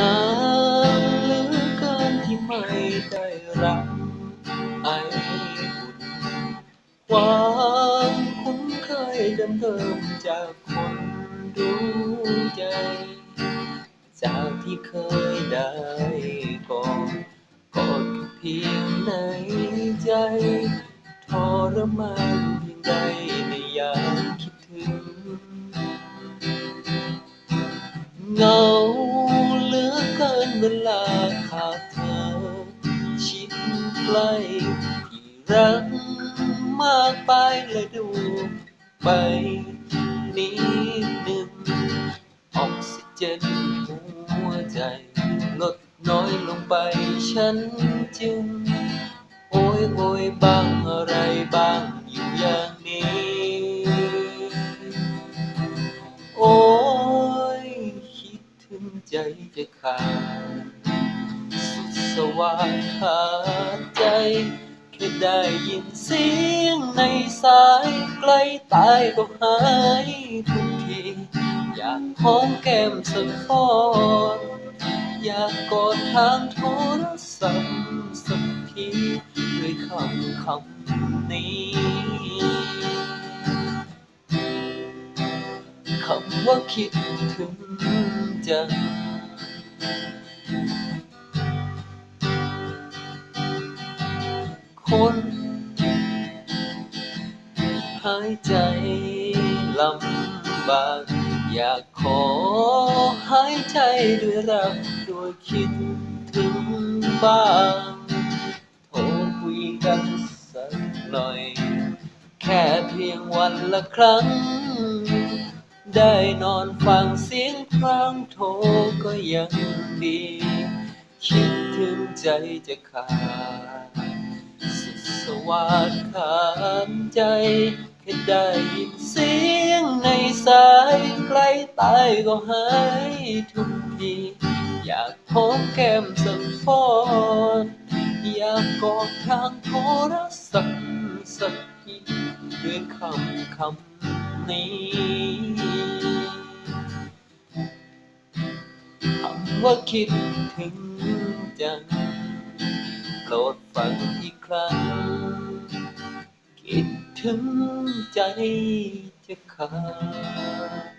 นานเหลือเกินที่ไม่ได้รับไออุ่นความคุ้นเคยเดิมๆจากคนรู้ใจ จากที่เคยได้กอดกอดเพียงในใจทรมานเพียงใด เกินเวลาขาดเธอ ชิดใกล้ที่รักมากไปเลยดูไปนิดหนึ่งออกซิเจนหัวใจ ลดน้อยลงไปฉันจึง โอ้ยโอยบ้างอะไรบ้างอยู่อย่างนี้ โอ้ยคิดถึงใจจะขาด สุดสวาดขาดใจ แค่ได้ยินเสียงในสายใกล้ตายก็หายทุกที อยากหอมแก้มสักฟอนอยากกอดทางโทรศัพท์สักทีด้วยคำคำนี้คำว่าคิดถึงจัง นหายใจลำบาก อยากขอหายใจด้วยรักโดยคิดถึงบ้างโทรคุยกันสักหน่อย แค่เพียงวันละครั้ง ได้นอนฟังเสียงครางโทรก็ยังดี คิดถึงใจจะขาด วาดขาดใจแค่ได้ยินเสียงในสายใกล้ตายก็หายทุกทีอยากหอมแก้มสักฟอนอยากกอดทางโทรศัพท์สักทีด้วยคำคำนี้คำว่าคิดถึงจังโปรดฟังอีกครั้ง คิดถึงใจจะขาด